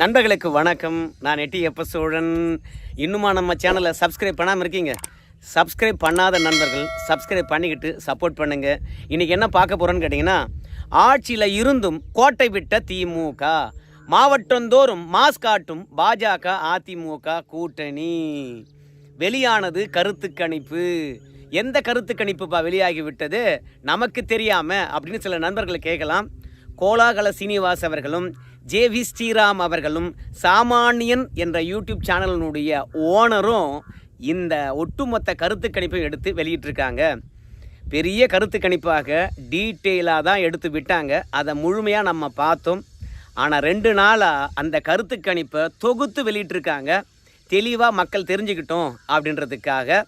நண்பர்களுக்கு வணக்கம். நான் எட்டி எப்ப சோழன். இன்னுமா நம்ம சேனலை சப்ஸ்கிரைப் பண்ணாமல் இருக்கீங்க? சப்ஸ்கிரைப் பண்ணாத நண்பர்கள் சப்ஸ்கிரைப் பண்ணிக்கிட்டு சப்போர்ட் பண்ணுங்கள் இன்றைக்கி என்ன பார்க்க போகிறோன்னு கேட்டிங்கன்னா ஆட்சியில் இருந்தும் கோட்டை விட்ட திமுக மாவட்டந்தோறும் மாஸ் காட்டும் பாஜக அதிமுக கூட்டணி. வெளியானது கருத்து கணிப்பு. எந்த கருத்து கணிப்புப்பா வெளியாகி விட்டது? நமக்கு தெரியாமல் அப்படின்னு சில நண்பர்களை கேட்கலாம். கோலாகல சீனிவாஸ் அவர்களும் ஜே வி ஸ்ரீராம் அவர்களும் சாமானியன் என்ற யூடியூப் சேனலினுடைய ஓனரும் இந்த ஒட்டுமொத்த கருத்து கணிப்பை எடுத்து வெளியிட்டிருக்காங்க. பெரிய கருத்து கணிப்பாக டீட்டெயிலாக தான் எடுத்து விட்டாங்க. அதை முழுமையாக நம்ம பார்த்தோம். ஆனால் ரெண்டு நாளாக அந்த கருத்து கணிப்பை தொகுத்து வெளியிட்டிருக்காங்க. தெளிவாக மக்கள் தெரிஞ்சுக்கிட்டோம் அப்படின்றதுக்காக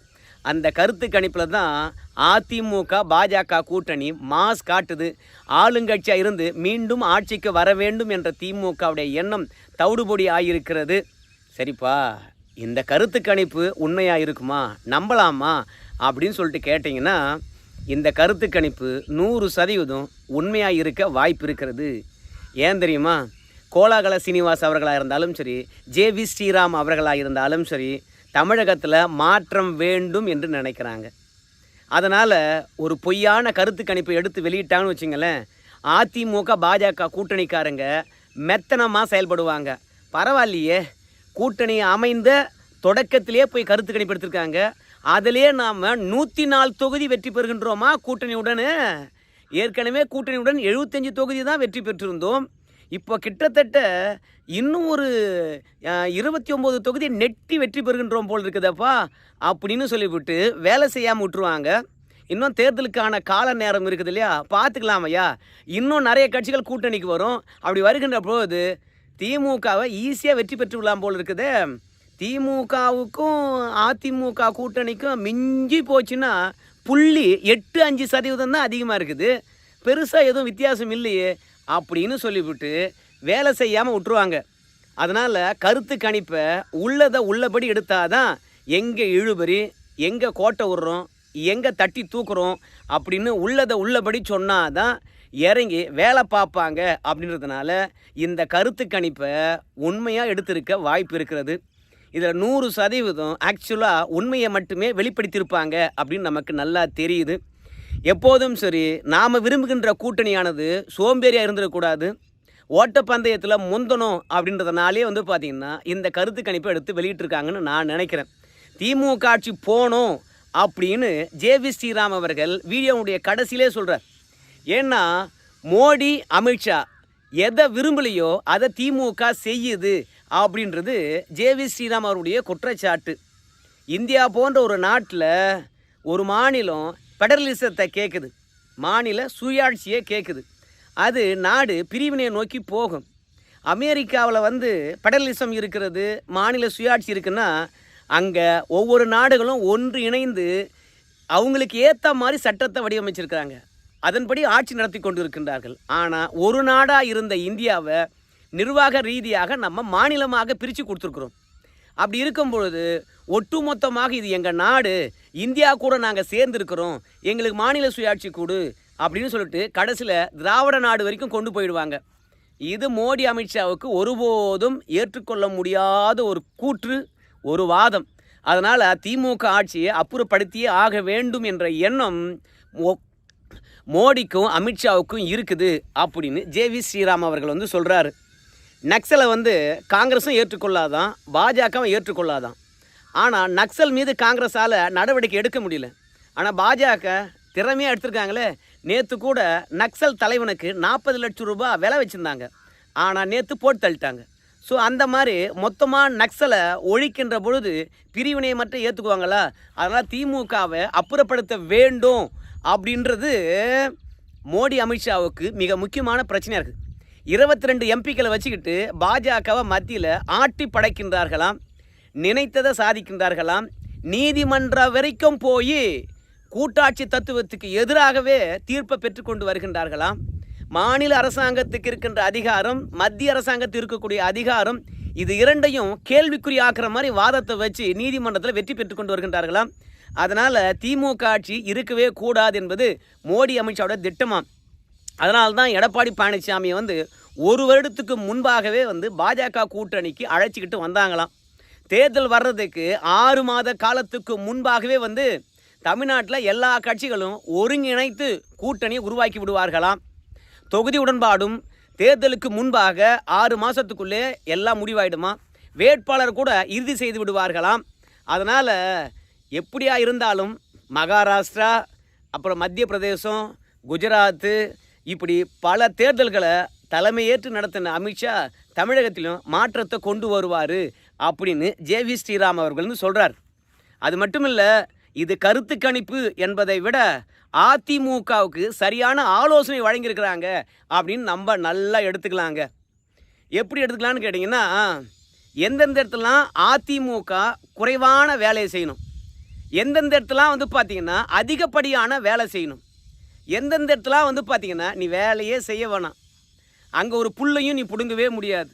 அந்த கருத்து கணிப்பில் தான் அதிமுக பாஜக கூட்டணி மாஸ் காட்டுது. ஆளுங்கட்சியாக இருந்து மீண்டும் ஆட்சிக்கு வர வேண்டும் என்ற திமுகவுடைய எண்ணம் தவிடுபொடி ஆகியிருக்கிறது. சரிப்பா இந்த கருத்து கணிப்பு உண்மையாக இருக்குமா? நம்பலாமா? அப்படின்னு சொல்லிட்டு கேட்டிங்கன்னா இந்த கருத்து கணிப்பு நூறு சதவீதம் உண்மையாக இருக்க வாய்ப்பு இருக்கிறது. ஏன் தெரியுமா? கோலாகல சீனிவாஸ் அவர்களாக இருந்தாலும் சரி ஜே வி ஸ்ரீராம் அவர்களாக இருந்தாலும் சரி தமிழகத்தில் மாற்றம் வேண்டும் என்று நினைக்கிறாங்க. அதனால் ஒரு பொய்யான கருத்து கணிப்பை எடுத்து வெளியிட்டாங்கன்னு வச்சுங்களேன் அதிமுக பாஜக கூட்டணிக்காரங்க மெத்தனமாக செயல்படுவாங்க. பரவாயில்லையே கூட்டணி அமைந்த தொடக்கத்திலே போய் கருத்து கணிப்பு எடுத்திருக்காங்க. அதிலே நாம் நூற்றி நாலு தொகுதி வெற்றி பெறுகின்றோமா கூட்டணியுடன்? ஏற்கனவே கூட்டணியுடன் எழுபத்தஞ்சு தொகுதி தான் வெற்றி பெற்றிருந்தோம். இப்போ கிட்டத்தட்ட இன்னும் ஒரு இருபத்தி ஒம்பது தொகுதி நெட்டி வெற்றி பெறுகின்றோம் போல் இருக்குதப்பா அப்படின்னு சொல்லிவிட்டு வேலை செய்யாமல் விட்டுருவாங்க. இன்னும் தேர்தலுக்கான கால நேரம் இருக்குது இல்லையா? பார்த்துக்கலாம் ஐயா. இன்னும் நிறைய கட்சிகள் கூட்டணிக்கு வரும். அப்படி வருகின்ற போது திமுகவை ஈஸியாக வெற்றி பெற்று விடலாம் போல் இருக்குது. திமுகவுக்கும் அதிமுக கூட்டணிக்கும் மிஞ்சி போச்சுன்னா புள்ளி எட்டு அஞ்சு சதவீதம் தான் அதிகமாக இருக்குது. பெருசாக எதுவும் வித்தியாசம் இல்லையே அப்படின்னு சொல்லிவிட்டு வேலை செய்யாமல் விட்டுருவாங்க. அதனால் கருத்து கணிப்பை உள்ளதை உள்ளபடி எடுத்தால் தான் எங்கே இழுபறி எங்கே கோட்டை விடுறோம் எங்கே தட்டி தூக்குறோம் அப்படின்னு உள்ளதை உள்ளபடி சொன்னாதான் இறங்கி வேலை பார்ப்பாங்க அப்படின்றதுனால இந்த கருத்து கணிப்பை உண்மையாக எடுத்திருக்க வாய்ப்பு இருக்கிறது. இதில் நூறு சதவீதம் ஆக்சுவலாக உண்மையை மட்டுமே வெளிப்படுத்தியிருப்பாங்க அப்படின்னு நமக்கு நல்லா தெரியுது. எப்போதும் சரி நாம் விரும்புகின்ற கூட்டணியானது சோம்பேறியாக இருந்துடக்கூடாது. ஓட்டப்பந்தயத்தில் முந்தணும் அப்படின்றதுனாலே வந்து பார்த்திங்கன்னா இந்த கருத்து கணிப்பை எடுத்து வெளியிட்டிருக்காங்கன்னு நான் நினைக்கிறேன். திமுக ஆட்சி போகணும் அப்படின்னு ஜே வி ஸ்ரீராம் அவர்கள் வீடியோவுடைய கடைசியிலே சொல்கிறார் ஏன்னா மோடி அமித்ஷா எதை விரும்பலையோ அதை திமுக செய்யுது அப்படின்றது ஜே வி ஸ்ரீராம் அவருடைய குற்றச்சாட்டு. இந்தியா போன்ற ஒரு நாட்டில் ஒரு மாநிலம் பெடரலிசத்தை கேட்குது மாநில சுயாட்சியை கேட்குது அது நாடு பிரிவினையை நோக்கி போகும். அமெரிக்காவில் வந்து பெடரலிசம் இருக்கிறது மாநில சுயாட்சி இருக்குன்னா அங்கே ஒவ்வொரு நாடுகளும் ஒன்று இணைந்து அவங்களுக்கு ஏற்ற மாதிரி சட்டத்தை வடிவமைச்சிருக்கிறாங்க. அதன்படி ஆட்சி நடத்தி கொண்டு இருக்கின்றார்கள் ஆனால் ஒரு நாடாக இருந்த இந்தியாவை நிர்வாக ரீதியாக நம்ம மாநிலமாக பிரித்து கொடுத்துருக்குறோம். அப்படி இருக்கும் பொழுது ஒட்டுமொத்தமாக இது எங்கள் நாடு இந்தியா கூட நாங்கள் சேர்ந்துருக்கிறோம் எங்களுக்கு மாநில சுயாட்சி கொடு அப்படின்னு சொல்லிட்டு கடைசியில் திராவிட நாடு வரைக்கும் கொண்டு போயிடுவாங்க. இது மோடி அமித்ஷாவுக்கு ஒருபோதும் ஏற்றுக்கொள்ள முடியாத ஒரு கூற்று ஒரு வாதம். அதனால் திமுக ஆட்சியை அப்புறப்படுத்தியே ஆக வேண்டும் என்ற எண்ணம் மோடிக்கும் அமித்ஷாவுக்கும் இருக்குது அப்படின்னு ஜே வி ஸ்ரீராம் அவர்கள் வந்து சொல்கிறாரு நக்சலை வந்து காங்கிரஸும் ஏற்றுக்கொள்ளாதான் பாஜகவும் ஏற்றுக்கொள்ளாதான். ஆனால் நக்சல் மீது காங்கிரஸால் நடவடிக்கை எடுக்க முடியல. ஆனால் பாஜக திறமையாக எடுத்திருக்காங்களே. நேற்று கூட நக்சல் தலைவனுக்கு நாற்பது லட்சம் ரூபாய் விலை வச்சுருந்தாங்க. ஆனால் நேற்று போட்டு தள்ளிட்டாங்க. ஸோ அந்த மாதிரி மொத்தமாக நக்சலை ஒழிக்கின்ற பொழுது பிரிவினையை மட்டும் ஏற்றுக்குவாங்களா அதனால் திமுகவை அப்புறப்படுத்த வேண்டும் அப்படின்றது மோடி அமித்ஷாவுக்கு மிக முக்கியமான பிரச்சனையாக இருக்குது இருபத்தி ரெண்டு எம்பிக்களை வச்சுக்கிட்டு பாஜகவை மத்தியில் ஆட்டி படைக்கின்றார்களாம் நினைத்ததை சாதிக்கின்றார்களாம். நீதிமன்றம் வரைக்கும் போய் கூட்டாட்சி தத்துவத்துக்கு எதிராகவே தீர்ப்பை பெற்றுக்கொண்டு வருகின்றார்களாம். மாநில அரசாங்கத்துக்கு இருக்கின்ற அதிகாரம் மத்திய அரசாங்கத்துக்கு இருக்கக்கூடிய அதிகாரம் இது இரண்டையும் கேள்விக்குறியாக்குற மாதிரி வாதத்தை வச்சு நீதிமன்றத்தில் வெற்றி பெற்றுக்கொண்டு வருகின்றார்களாம். அதனால் திமுக ஆட்சி இருக்கவே கூடாது என்பது மோடி அமித்ஷாவோட திட்டமாம். அதனால தான் எடப்பாடி பழனிசாமியை வந்து ஒரு வருடத்துக்கு முன்பாகவே வந்து பாஜக கூட்டணிக்கு அழைச்சிக்கிட்டு வந்தாங்களாம். தேர்தல் வர்றதுக்கு ஆறு மாத காலத்துக்கு முன்பாகவே வந்து தமிழ்நாட்டில் எல்லா கட்சிகளும் ஒருங்கிணைத்து கூட்டணி உருவாக்கி விடுவார்களாம். தொகுதி உடன்பாடும் தேர்தலுக்கு முன்பாக ஆறு மாதத்துக்குள்ளே எல்லாம் முடிவாயிடுமா? வேட்பாளர் கூட இறுதி செய்து விடுவார்களாம். அதனால் எப்படியா இருந்தாலும் மகாராஷ்டிரா அப்புறம் மத்திய பிரதேசம் குஜராத்து இப்படி பல தேர்தல்களை தலைமையேற்று நடத்தின அமித்ஷா தமிழகத்திலும் மாற்றத்தை கொண்டு வருவார் அப்படின்னு ஜேவி ஸ்ரீராம் அவர்கள் வந்து சொல்கிறார் அது மட்டும் இல்லை இது கருத்து கணிப்பு என்பதை விட அதிமுகவுக்கு சரியான ஆலோசனை வழங்கியிருக்கிறாங்க அப்படின்னு நம்ம நல்லா எடுத்துக்கலாங்க. எப்படி எடுத்துக்கலான்னு கேட்டிங்கன்னா எந்தெந்த இடத்துலலாம் அதிமுக குறைவான வேலையை செய்யணும்? எந்தெந்த இடத்துலாம் வந்து பார்த்திங்கன்னா அதிகப்படியான வேலை செய்யணும்? எந்தெந்த இடத்துலாம் வந்து பார்த்திங்கன்னா நீ வேலையே செய்ய வேணாம். அங்கே ஒரு புல்லையும் நீ பிடுங்கவே முடியாது.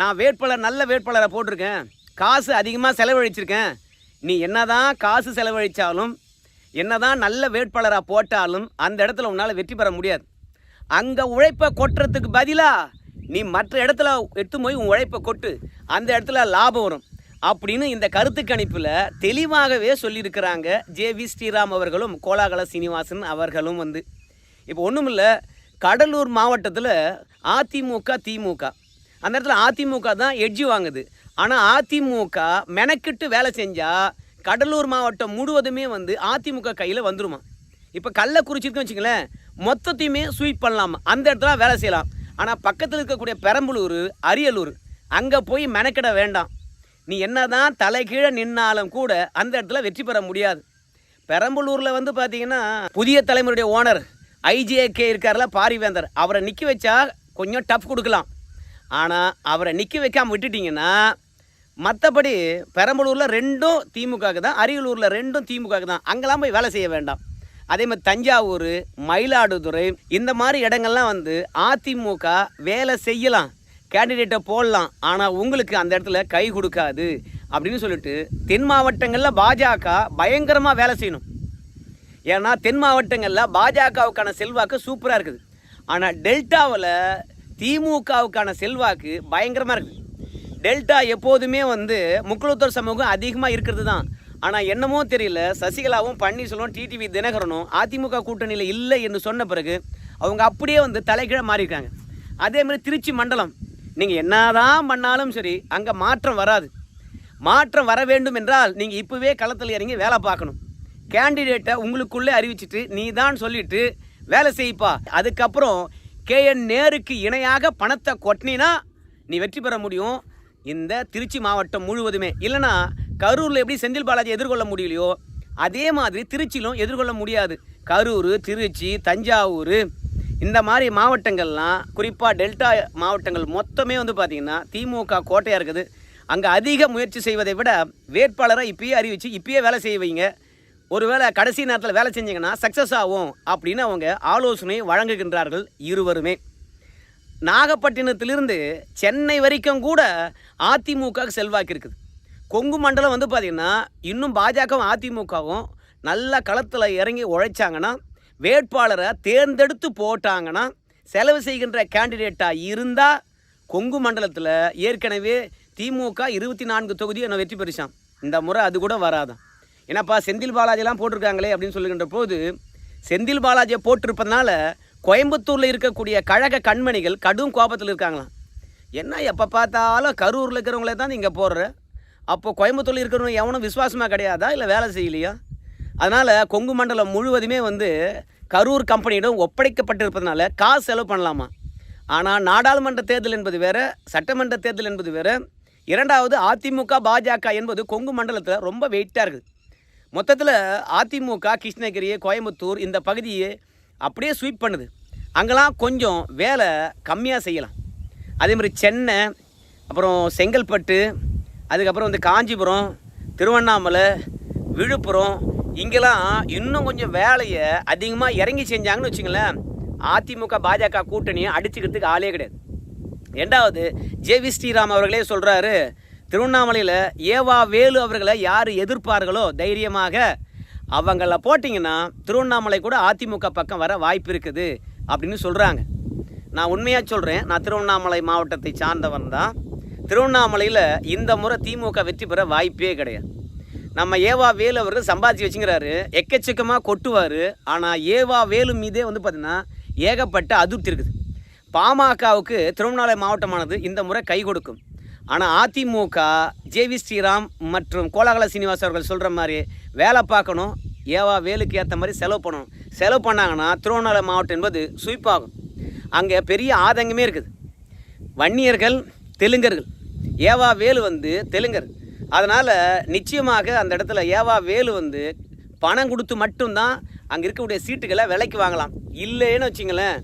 நான் வேட்பாளர் நல்ல வேட்பாளரை போட்டிருக்கேன். காசு அதிகமாக செலவழிச்சிருக்கேன். நீ என்னதான் காசு செலவழித்தாலும் என்னதான் நல்ல வேட்பாளராக போட்டாலும் அந்த இடத்துல உன்னால் வெற்றி பெற முடியாது. அங்கே உழைப்பை கொட்டுறதுக்கு பதிலாக நீ மற்ற இடத்துல எடுத்து போய் உன் உழைப்பை கொட்டு. அந்த இடத்துல லாபம் வரும். அப்படின்னு இந்த கருத்து கணிப்பில் தெளிவாகவே சொல்லியிருக்கிறாங்க ஜே வி ஸ்ரீராம் அவர்களும் கோலாகல சீனிவாசன் அவர்களும் வந்து. இப்போ ஒன்றும் இல்லை கடலூர் மாவட்டத்தில் அதிமுக திமுக அந்த இடத்துல அதிமுக தான் எட்ஜி வாங்குது. ஆனால் அதிமுக மெனக்கிட்டு வேலை செஞ்சால் கடலூர் மாவட்டம் முழுவதுமே வந்து அதிமுக கையில் வந்துருமா? இப்போ கள்ளக்குறிச்சி இருக்குன்னு வச்சுங்களேன் மொத்தத்தையுமே ஸ்வீப் பண்ணலாமா? அந்த இடத்துல வேலை செய்யலாம். ஆனால் பக்கத்தில் இருக்கக்கூடிய பெரம்பலூர் அரியலூர் அங்கே போய் மெனக்கிட வேண்டாம். நீ என்ன தான் தலைகீழே நின்னாலும் கூட அந்த இடத்துல வெற்றி பெற முடியாது. பெரம்பலூரில் வந்து பார்த்தீங்கன்னா புதிய தலைமுறையுடைய ஓனர் ஐஜேகே இருக்கார்ல பாரிவேந்தர். அவரை நிற்க வச்சா கொஞ்சம் டஃப் கொடுக்கலாம். ஆனால் அவரை நிற்க வைக்காமல் விட்டுட்டிங்கன்னா மற்றபடி பெரம்பலூரில் ரெண்டும் திமுகவுக்கு தான் அரியலூரில் ரெண்டும் திமுகவுக்கு தான். அங்கெல்லாம் போய் வேலை செய்ய வேண்டாம். அதே மாதிரி தஞ்சாவூர் மயிலாடுதுறை இந்த மாதிரி இடங்கள்லாம் வந்து அதிமுக வேலை செய்யலாம். கேண்டிடேட்டை போடலாம். ஆனால் உங்களுக்கு அந்த இடத்துல கை கொடுக்காது அப்படின்னு சொல்லிட்டு தென் மாவட்டங்களில் பாஜக பயங்கரமாக வேலை செய்யணும். ஏன்னா தென் மாவட்டங்களில் பாஜகவுக்கான செல்வாக்கு சூப்பராக இருக்குது. ஆனால் டெல்டாவில் திமுகவுக்கான செல்வாக்கு பயங்கரமாக இருக்குது டெல்டா எப்போதுமே வந்து முக்குளத்தூர் சமூகம் அதிகமாக இருக்கிறது தான் ஆனால் என்னமோ தெரியல சசிகலாவும் பன்னீர்செல்வம் டிடிவி தினகரனும் அதிமுக கூட்டணியில் இல்லை என்று சொன்ன பிறகு அவங்க அப்படியே வந்து தலைகீழ மாறியிருக்காங்க. அதே மாதிரி திருச்சி மண்டலம் நீங்கள் என்னதான் பண்ணாலும் சரி அங்கே மாற்றம் வராது. மாற்றம் வர வேண்டும் என்றால் நீங்கள் இப்போவே களத்தில் இறங்கி வேலை பார்க்கணும். கேண்டிடேட்டை உங்களுக்குள்ளே அறிவிச்சிட்டு நீ தான் சொல்லிட்டு வேலை செய்ப்பா. அதுக்கப்புறம் கே என் நேருக்கு இணையாக பணத்தை கொட்டினா நீ வெற்றி பெற முடியும். இந்த திருச்சி மாவட்டம் முழுவதுமே. இல்லைனா கரூரில் எப்படி செந்தில் பாலாஜி எதிர்கொள்ள முடியலையோ அதே மாதிரி திருச்சியிலும் எதிர்கொள்ள முடியாது. கரூர் திருச்சி தஞ்சாவூர் இந்த மாதிரி மாவட்டங்கள்லாம் குறிப்பாக டெல்டா மாவட்டங்கள் மொத்தமே வந்து பார்த்திங்கன்னா திமுக கோட்டையாக இருக்குது. அங்கே அதிக முயற்சி செய்வதை விட வேட்பாளரை இப்பயே அறிவித்து இப்பயே வேலை செய்வீங்க ஒருவேளை கடைசி நேரத்தில் வேலை செஞ்சீங்கன்னா சக்ஸஸ் ஆகும் அப்படின்னு அவங்க ஆலோசனை வழங்குகின்றார்கள் இருவருமே. நாகப்பட்டினத்திலிருந்து சென்னை வரைக்கும் கூட அதிமுக செல்வாக்கு இருக்குது. கொங்கு மண்டலம் வந்து பார்த்திங்கன்னா இன்னும் பாஜகவும் அதிமுகவும் நல்ல களத்தில் இறங்கி உழைச்சாங்கன்னா வேட்பாளரை தேர்ந்தெடுத்து போட்டாங்கன்னா செலவு செய்கின்ற கேண்டிடேட்டாக இருந்தால் கொங்கு மண்டலத்தில் ஏற்கனவே திமுக இருபத்தி நான்கு தொகுதி என்ன வெற்றி பெறுச்சான் இந்த முறை அது கூட வராதான் ஏன்னாப்பா செந்தில் பாலாஜிலாம் போட்டிருக்காங்களே அப்படின்னு சொல்லுகின்ற போது செந்தில் பாலாஜியை போட்டிருப்பதனால கோயம்புத்தூரில் இருக்கக்கூடிய கழக கண்மணிகள் கடும் கோபத்தில் இருக்காங்களாம். என்ன எப்போ பார்த்தாலும் கரூரில் இருக்கிறவங்களே தான் இங்கே போடுற? அப்போ கோயம்புத்தூரில் இருக்கிறவங்க எவனும் விசுவாசமாக கிடையாதா? இல்லை வேலை செய்யலையா? அதனால் கொங்கு மண்டலம் முழுவதுமே வந்து கரூர் கம்பெனியிடம் ஒப்படைக்கப்பட்டிருப்பதனால காசு செலவு பண்ணலாமா? ஆனால் நாடாளுமன்ற தேர்தல் என்பது வேறு சட்டமன்ற தேர்தல் என்பது வேறு. இரண்டாவது அதிமுக பாஜக என்பது கொங்கு மண்டலத்தில் ரொம்ப வெயிட்டாக இருக்குது. மொத்தத்தில் அதிமுக கிருஷ்ணகிரி கோயம்புத்தூர் இந்த பகுதியை அப்படியே ஸ்வீப் பண்ணுது. அங்கெல்லாம் கொஞ்சம் வேலை கம்மியாக செய்யலாம். அதேமாதிரி சென்னை அப்புறம் செங்கல்பட்டு அதுக்கப்புறம் வந்து காஞ்சிபுரம் திருவண்ணாமலை விழுப்புரம் இங்கெல்லாம் இன்னும் கொஞ்சம் வேலையை அதிகமாக இறங்கி செஞ்சாங்கன்னு வச்சுங்களேன் அதிமுக பாஜக கூட்டணியை அடிச்சுக்கிறதுக்கு ஆளே கிடையாது. ரெண்டாவது ஜேவி ஸ்ரீராம் அவர்களே சொல்கிறாரு திருவண்ணாமலையில் ஏவா வேலு அவர்களை யார் எதிர்ப்பார்களோ தைரியமாக அவங்கள போட்டிங்கன்னா திருவண்ணாமலை கூட அதிமுக பக்கம் வர வாய்ப்பு இருக்குது அப்படின்னு சொல்கிறாங்க நான் உண்மையாக சொல்கிறேன் நான் திருவண்ணாமலை மாவட்டத்தை சார்ந்தவன் தான். திருவண்ணாமலையில் இந்த முறை திமுக வெற்றி பெற வாய்ப்பே கிடையாது. நம்ம ஏவா வேலு அவர்கள் சம்பாதிச்சு வச்சுங்கிறாரு எக்கச்சக்கமாக கொட்டுவார். ஆனால் ஏவா வேலு மீதே வந்து பார்த்திங்கன்னா ஏகப்பட்ட அதிருப்தி இருக்குது. பாமகவுக்கு திருவண்ணாமலை மாவட்டமானது இந்த முறை கை கொடுக்கும். ஆனால் அதிமுக ஜேவி ஸ்ரீராம் மற்றும் கோலாகல சீனிவாஸ் அவர்கள் சொல்கிற மாதிரி வேலை பார்க்கணும். ஏவா வேலுக்கு ஏற்ற மாதிரி செலவு பண்ணணும். செலவு பண்ணாங்கன்னா திருவண்ணாமலை மாவட்டம் என்பது சுயிப்பாகும் அங்கே பெரிய ஆதங்கமே இருக்குது. வன்னியர்கள் தெலுங்கர்கள். ஏவா வேலு வந்து தெலுங்கர். அதனால் நிச்சயமாக அந்த இடத்துல ஏவா வேலு வந்து பணம் கொடுத்து மட்டும்தான் அங்கே இருக்கக்கூடிய சீட்டுகளை விலைக்கு வாங்கலாம். இல்லைன்னு வச்சிங்களேன்.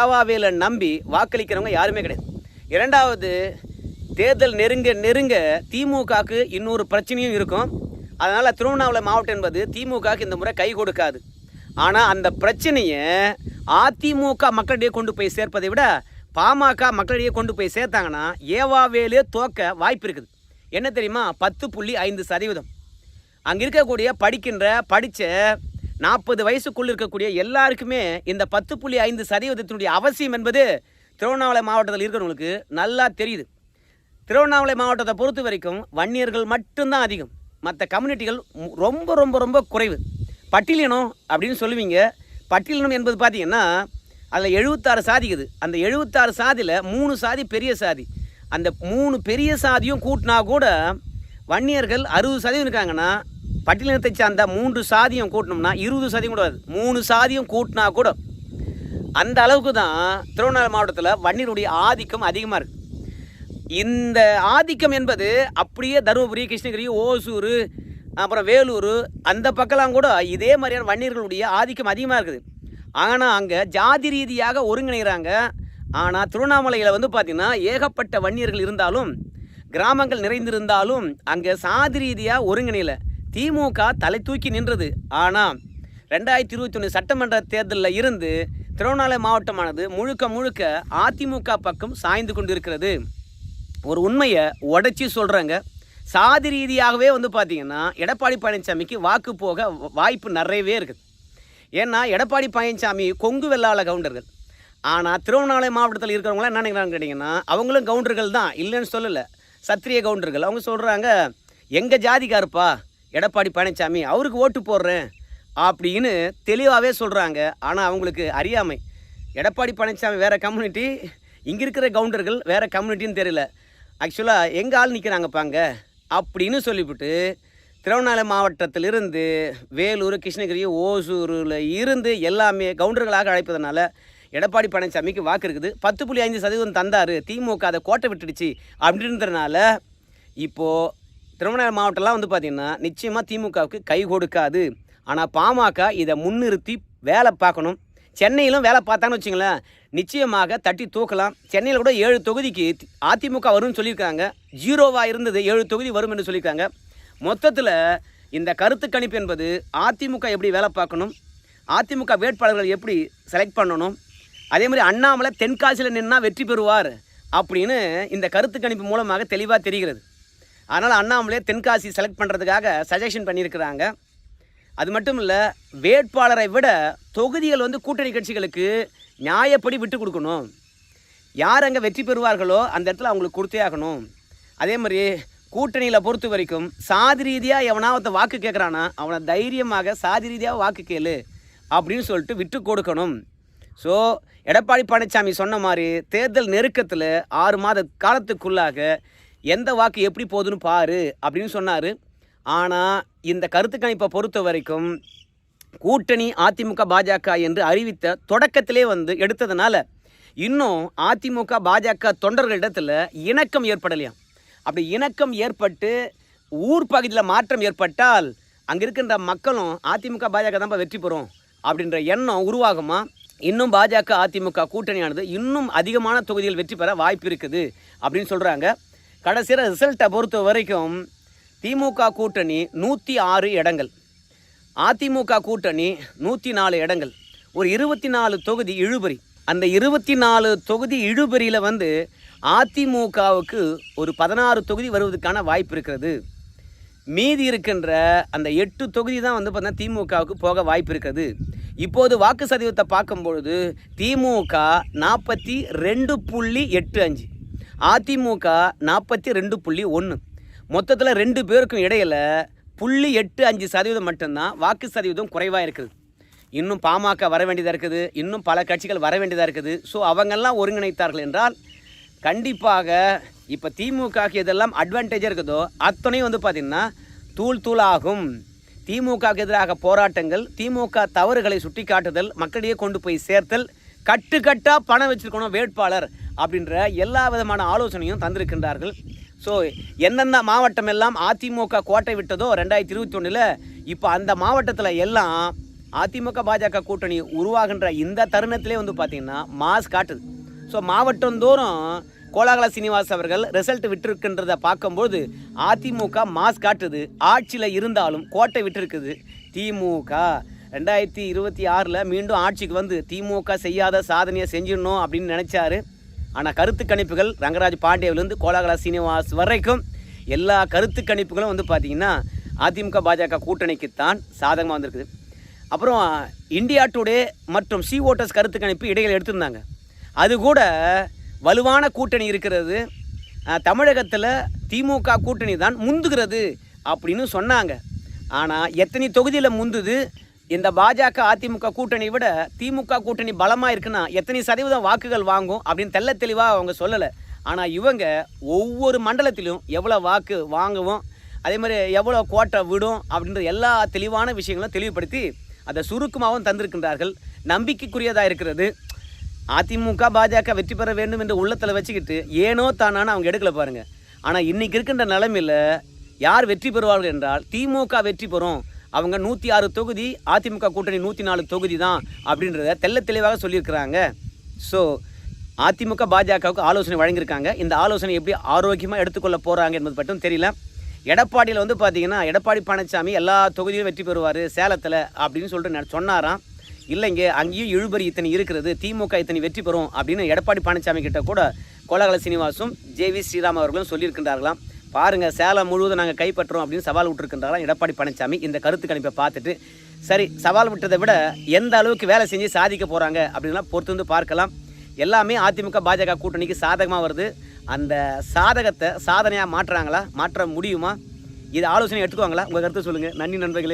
ஏவா வேலை நம்பி வாக்களிக்கிறவங்க யாருமே கிடையாது. இரண்டாவது தேர்தல் நெருங்க நெருங்க திமுகவுக்கு இன்னொரு பிரச்சனையும் இருக்கும். அதனால் திருவண்ணாமலை மாவட்டம் என்பது திமுகவுக்கு இந்த முறை கை கொடுக்காது. ஆனால் அந்த பிரச்சனையை அதிமுக மக்களிடையே கொண்டு போய் சேர்ப்பதை விட பாமக மக்களிடையே கொண்டு போய் சேர்த்தாங்கன்னா ஏவாவேலே தோக்க வாய்ப்பு இருக்குது. என்ன தெரியுமா? பத்து புள்ளி ஐந்து சதவீதம். அங்கே இருக்கக்கூடிய படிக்கின்ற படித்த நாற்பது வயசுக்குள்ள இருக்கக்கூடிய எல்லாருக்குமே இந்த பத்து புள்ளி ஐந்து சதவீதத்தினுடைய அவசியம் என்பது திருவண்ணாமலை மாவட்டத்தில் இருக்கிறவங்களுக்கு நல்லா தெரியுது. திருவண்ணாமலை மாவட்டத்தை பொறுத்த வரைக்கும் வன்னியர்கள் மட்டும்தான் அதிகம். மற்ற கம்யூனிட்டிகள் ரொம்ப ரொம்ப ரொம்ப குறைவு. பட்டியலினம் அப்படின்னு சொல்லுவீங்க. பட்டியலினம் என்பது பார்த்தீங்கன்னா அதில் எழுபத்தாறு சாதி அந்த எழுபத்தாறு சாதியில் மூணு சாதி பெரிய சாதி. அந்த மூணு பெரிய சாதியும் கூட்டினா கூட வன்னியர்கள் அறுபது சதவீதம் இருக்காங்கன்னா பட்டியலினத்தை சார்ந்த மூன்று சாதியும் கூட்டினோம்னா இருபது சதவீதம் கூட மூணு சாதியும் கூட்டினா கூட அந்த அளவுக்கு தான் திருவண்ணாமலை மாவட்டத்தில் வன்னியருடைய ஆதிக்கம் அதிகமாக இருக்குது இந்த ஆதிக்கம் என்பது அப்படியே தருமபுரி கிருஷ்ணகிரி ஓசூர் அப்புறம் வேலூர் அந்த பக்கம்லாம் கூட இதே மாதிரியான வன்னியர்களுடைய ஆதிக்கம் அதிகமாக இருக்குது. ஆனால் அங்கே ஜாதி ரீதியாக ஒருங்கிணைகிறாங்க. ஆனால் திருவண்ணாமலையில் வந்து பார்த்திங்கன்னா ஏகப்பட்ட வன்னியர்கள் இருந்தாலும் கிராமங்கள் நிறைந்திருந்தாலும் அங்கே சாதி ரீதியாக ஒருங்கிணையில. திமுக தலை தூக்கி நின்றது. ஆனால் ரெண்டாயிரத்தி இருபத்தி ஒன்று சட்டமன்ற தேர்தலில் இருந்து திருவண்ணாமலை மாவட்டமானது முழுக்க முழுக்க அதிமுக பக்கம் சாய்ந்து கொண்டிருக்கிறது. ஒரு உண்மையை உடைச்சி சொல்கிறாங்க சாதி ரீதியாகவே வந்து பார்த்திங்கன்னா எடப்பாடி பழனிசாமிக்கு வாக்கு போக வாய்ப்பு நிறையவே இருக்குது. ஏன்னா எடப்பாடி பழனிசாமி கொங்கு வெள்ளாள கவுண்டர்கள். ஆனால் திருவண்ணாமலை மாவட்டத்தில் இருக்கிறவங்களாம் என்ன நினைக்கிறாங்க கேட்டிங்கன்னா அவங்களும் கவுண்டர்கள் தான் இல்லைன்னு சொல்லலை. சத்திரிய கவுண்டர்கள். அவங்க சொல்கிறாங்க எங்கள் ஜாதிக்காருப்பா எடப்பாடி பழனிசாமி அவருக்கு ஓட்டு போடுறேன். அப்படின்னு தெளிவாகவே சொல்கிறாங்க ஆனால் அவங்களுக்கு அறியாமை. எடப்பாடி பழனிசாமி வேறு கம்யூனிட்டி இங்கே இருக்கிற கவுண்டர்கள் வேறு கம்யூனிட்டின்னு தெரியல. ஆக்சுவலாக எங்கள் ஆள் நிற்கிறாங்கப்பாங்க அப்படின்னு சொல்லிவிட்டு திருவண்ணாமலை மாவட்டத்திலிருந்து வேலூர் கிருஷ்ணகிரி ஓசூரில் இருந்து எல்லாமே கவுண்டர்களாக அழைப்பதனால எடப்பாடி பழனிசாமிக்கு வாக்கு இருக்குது. பத்து புள்ளி ஐந்து சதவீதம் தந்தார். திமுக அதை கோட்டை விட்டுடுச்சு அப்படின்றதுனால இப்போது திருவண்ணாமலை மாவட்டம்லாம் வந்து பார்த்திங்கன்னா நிச்சயமாக திமுகவுக்கு கை கொடுக்காது. ஆனால் பாமக இதை முன்னிறுத்தி வேலை பார்க்கணும். சென்னையிலும் வேலை பார்த்தான்னு வச்சுங்களேன் நிச்சயமாக தட்டி தூக்கலாம். சென்னையில் கூட ஏழு தொகுதிக்கு அதிமுக வரும்னு சொல்லியிருக்காங்க. ஜீரோவாக இருந்தது ஏழு தொகுதி வரும் என்று சொல்லியிருக்காங்க. மொத்தத்தில் இந்த கருத்து கணிப்பு என்பது அதிமுக எப்படி வேலை பார்க்கணும்? அதிமுக வேட்பாளர்கள் எப்படி செலக்ட் பண்ணணும்? அதே மாதிரி அண்ணாமலை தென்காசியில் நின்னா வெற்றி பெறுவார் அப்படின்னு இந்த கருத்து கணிப்பு மூலமாக தெளிவாக தெரிகிறது. அதனால் அண்ணாமலை தென்காசி செலக்ட் பண்ணுறதுக்காக சஜஷன் பண்ணியிருக்கிறாங்க. அது மட்டும் இல்லை வேட்பாளரை விட தொகுதிகள் வந்து கூட்டணி கட்சிகளுக்கு நியாயப்படி விட்டு கொடுக்கணும். யார் அங்கே வெற்றி பெறுவார்களோ அந்த இடத்துல அவங்களுக்கு கொடுத்தே ஆகணும். அதே மாதிரி கூட்டணியில் பொறுத்த வரைக்கும் சாதி ரீதியாக எவனாவது வாக்கு கேட்குறானா அவனை தைரியமாக சாதி ரீதியாக வாக்கு கேளு அப்படின்னு சொல்லிட்டு விட்டு கொடுக்கணும். ஸோ எடப்பாடி பழனிசாமி சொன்ன மாதிரி தேர்தல் நெருக்கத்தில் ஆறு மாத காலத்துக்குள்ளாக எந்த வாக்கு எப்படி போகுதுன்னு பாரு அப்படின்னு சொன்னார். ஆனால் இந்த கருத்து கணிப்பை பொறுத்த வரைக்கும் கூட்டணி அதிமுக பாஜக என்று அறிவித்த தொடக்கத்திலே வந்து எடுத்ததுனால இன்னும் அதிமுக பாஜக தொண்டர்களிடத்தில் இணக்கம் ஏற்படலையாம் அப்படி இணக்கம் ஏற்பட்டு ஊர் பகுதியில் மாற்றம் ஏற்பட்டால் அங்கே இருக்கின்ற மக்களும் அதிமுக பாஜக தான் வெற்றி பெறும் அப்படின்ற எண்ணம் உருவாகுமா? இன்னும் பாஜக அதிமுக கூட்டணியானது இன்னும் அதிகமான தொகுதிகள் வெற்றி பெற வாய்ப்பு இருக்குது அப்படின்னு சொல்கிறாங்க கடைசியில் ரிசல்ட்டை பொறுத்த வரைக்கும் திமுக கூட்டணி நூற்றி ஆறு இடங்கள். அதிமுக கூட்டணி நூற்றி நாலு இடங்கள். ஒரு இருபத்தி நாலு தொகுதி இழுபறி. அந்த இருபத்தி நாலு தொகுதி இழுபறியில் வந்து அதிமுகவுக்கு ஒரு பதினாறு தொகுதி வருவதற்கான வாய்ப்பு இருக்கிறது. மீதி இருக்கின்ற அந்த எட்டு தொகுதி தான் வந்து பார்த்தீங்கன்னா திமுகவுக்கு போக வாய்ப்பு இருக்கிறது. இப்போது வாக்கு சதவீதத்தை பார்க்கும்பொழுது திமுக நாற்பத்தி ரெண்டு புள்ளி எட்டு அஞ்சு. அதிமுக நாற்பத்தி ரெண்டு புள்ளி ஒன்று மொத்தத்தில் ரெண்டு பேருக்கும் இடையில் புள்ளி எட்டு அஞ்சு சதவீதம் மட்டும்தான் வாக்கு சதவீதம் குறைவாக இருக்குது. இன்னும் பாமக வர வேண்டியதாக இருக்குது இன்னும் பல கட்சிகள் வர வேண்டியதாக இருக்குது. ஸோ அவங்கெல்லாம் ஒருங்கிணைத்தார்கள் என்றால் கண்டிப்பாக இப்போ திமுகக்கு எதெல்லாம் அட்வான்டேஜாக இருக்குதோ அத்தனையும் வந்து பார்த்திங்கன்னா தூள் தூளாகும். திமுகவுக்கு எதிராக போராட்டங்கள் திமுக தவறுகளை சுட்டி காட்டுதல் மக்களிடையே கொண்டு போய் சேர்த்தல் கட்டுக்கட்டாக பணம் வச்சுருக்கணும் வேட்பாளர் அப்படின்ற எல்லா விதமான ஆலோசனையும் தந்திருக்கின்றார்கள். ஸோ எந்தெந்த மாவட்டம் எல்லாம் அதிமுக கோட்டை விட்டதோ ரெண்டாயிரத்தி இருபத்தி ஒன்றில் இப்போ அந்த மாவட்டத்தில் எல்லாம் அதிமுக பாஜக கூட்டணி உருவாகின்ற இந்த தருணத்திலே வந்து பார்த்திங்கன்னா மாஸ் காட்டுது. ஸோ மாவட்டந்தோறும் கோலாகல சீனிவாஸ் அவர்கள் ரிசல்ட் விட்டிருக்கின்றதை பார்க்கும்போது அதிமுக மாஸ் காட்டுது. ஆட்சியில் இருந்தாலும் கோட்டை விட்டிருக்குது. திமுக. ரெண்டாயிரத்தி இருபத்தி ஆறில் மீண்டும் ஆட்சிக்கு வந்து திமுக செய்யாத சாதனையை செஞ்சிடணும் அப்படின்னு நினச்சாரு ஆனால் கருத்து கணிப்புகள் ரங்கராஜ் பாண்டியவிலேருந்து கோலாகலா சீனிவாஸ் வரைக்கும் எல்லா கருத்து கணிப்புகளும் வந்து பார்த்திங்கன்னா அதிமுக பாஜக கூட்டணிக்குத்தான் சாதகமாக வந்திருக்குது. அப்புறம் இந்தியா டுடே மற்றும் சி ஓட்டர்ஸ் கருத்து கணிப்பு இடையில் எடுத்திருந்தாங்க. அது கூட வலுவான கூட்டணி இருக்கிறது. தமிழகத்தில் திமுக கூட்டணி தான் முந்துகிறது அப்படின்னு சொன்னாங்க. ஆனால் எத்தனை தொகுதியில் முந்துது? இந்த பாஜக அதிமுக கூட்டணி விட திமுக கூட்டணி பலமாக இருக்குன்னா எத்தனை சதவீதம் வாக்குகள் வாங்கும் அப்படின்னு தெள்ள தெளிவாக அவங்க சொல்லலை. ஆனால் இவங்க ஒவ்வொரு மண்டலத்திலும் எவ்வளோ வாக்கு வாங்குவோம் அதே மாதிரி எவ்வளோ கோட்டை விடும் அப்படின்ற எல்லா தெளிவான விஷயங்களும் தெளிவுபடுத்தி அதை சுருக்கமாகவும் தந்திருக்கின்றார்கள். நம்பிக்கைக்குரியதாக இருக்கிறது. அதிமுக பாஜக வெற்றி பெற வேண்டும் என்று உள்ளத்தில் வச்சுக்கிட்டு ஏனோ தானான்னு அவங்க எடுக்கல பாருங்கள் ஆனால் இன்றைக்கி இருக்கின்ற நிலமையில் யார் வெற்றி பெறுவார்கள் என்றால் திமுக வெற்றி பெறும். அவங்க நூற்றி ஆறு தொகுதி அதிமுக கூட்டணி நூற்றி நாலு தொகுதி தான் அப்படின்றத தெள்ள தெளிவாக சொல்லியிருக்கிறாங்க. ஸோ அதிமுக பாஜகவுக்கு ஆலோசனை வழங்கியிருக்காங்க. இந்த ஆலோசனை எப்படி ஆரோக்கியமாக எடுத்துக்கொள்ள போகிறாங்க என்பது மட்டும் தெரியல. எடப்பாடியில் வந்து பார்த்தீங்கன்னா எடப்பாடி பழனிசாமி எல்லா தொகுதியிலும் வெற்றி பெறுவார் சேலத்தில் அப்படின்னு சொல்லிட்டு சொன்னாராம். இல்லைங்க அங்கேயும் இழுபறி இத்தனை இருக்கிறது திமுக இத்தனை வெற்றி பெறும் அப்படின்னு எடப்பாடி பழனிசாமி கிட்ட கூட கோலாகல சீனிவாசும் ஜேவி ஸ்ரீராம் அவர்களும் சொல்லியிருக்கின்றார்களாம். பாருங்கள் சேலம் முழுவதும் நாங்கள் கைப்பற்றோம் அப்படின்னு சவால் விட்டுருக்கின்றாலும் எடப்பாடி பழனிசாமி? இந்த கருத்து கணிப்பை பார்த்துட்டு சரி சவால் விட்டதை விட எந்த அளவுக்கு வேலை செஞ்சு சாதிக்க போகிறாங்க அப்படின்லாம் பொறுத்து வந்து பார்க்கலாம். எல்லாமே அதிமுக பாஜக கூட்டணிக்கு சாதகமாக வருது. அந்த சாதகத்தை சாதனையாக மாற்றுறாங்களா? மாற்ற முடியுமா? இது ஆலோசனை எடுத்துக்குவாங்களா? உங்கள் கருத்து சொல்லுங்கள் நன்றி நண்பர்களே.